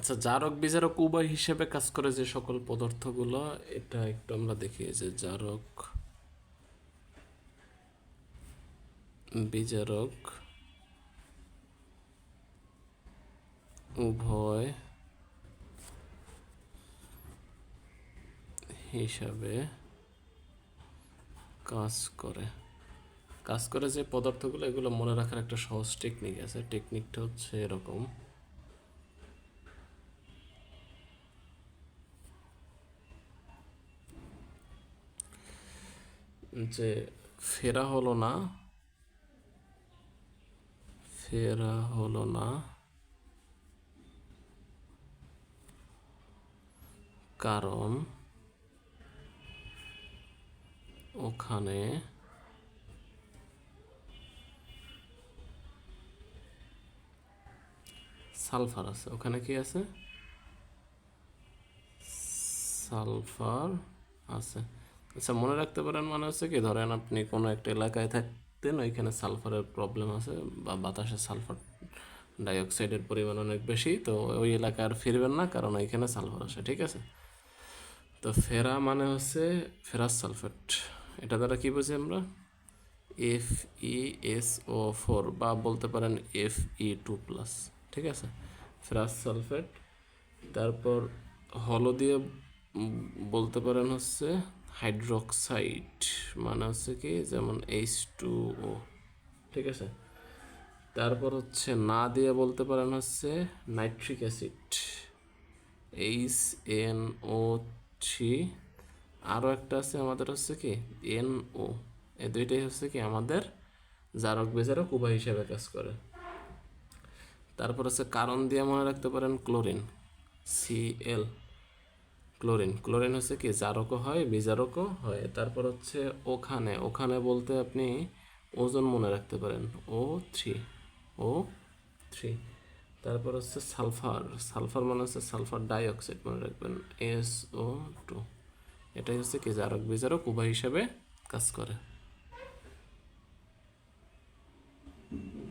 আচ্ছা জারক বিজারক উভয় হিসেবে কাজ করে যে সকল পদার্থগুলো, এটা একটু আমরা দেখি যে জারক বিজারক উভয় হিসাবে কাজ করে। কাজ করে যে পদার্থগুলো, এগুলো মনে রাখার একটা সহজ টেকনিক আছে। টেকনিকটা হচ্ছে এরকম। যে ফেরা হলো না, ফেরা হলো না, কারণ ওখানে সালফার আছে। ওখানে কি আছে? সালফার আছে। আচ্ছা মনে রাখতে পারেন মানে হচ্ছে কি, ধরেন আপনি কোনো একটা এলাকায় থাকতেন, ওইখানে সালফারের প্রবলেম আছে বা বাতাসে সালফার ডাইঅক্সাইডের পরিমাণ অনেক বেশি, তো ওই এলাকায় আর ফিরবেন না, কারণ ওইখানে সালফার আছে ঠিক আছে? তো ফেরা মানে হচ্ছে ফেরাস সালফেট। এটা দ্বারা কি বুঝি আমরা? F E S O four বা বলতে পারেন এফ ই টু প্লাস ঠিক আছে? ফেরাস সালফেট, তারপর হলো দিয়ে বলতে পারেন হচ্ছে হাইড্রোক্সাইড মানে হচ্ছে কি, যেমন এইচ টু ও ঠিক আছে? তারপর হচ্ছে না দিয়ে বলতে পারেন হচ্ছে nitric acid H N O three আরও একটা আছে আমাদের হচ্ছে কি এন ও এই দুইটাই হচ্ছে কি আমাদের জারক বেজারক উভয় হিসাবে কাজ করে। তারপর হচ্ছে কারণ দিয়ে মনে রাখতে পারেন chlorine C L chlorine. Chlorine হচ্ছে কি, জারকও হয়, বিজারকও হয়। তারপর হচ্ছে ওখানে। ওখানে বলতে আপনি ওজন মনে রাখতে পারেন। ও থ্রি ও থ্রি তারপর হচ্ছে সালফার। সালফার মানে হচ্ছে সালফার ডাইঅক্সাইড মনে রাখবেন। এস ও টু এটাই হচ্ছে কি জারক বিজারক উভয় হিসাবে কাজ করে।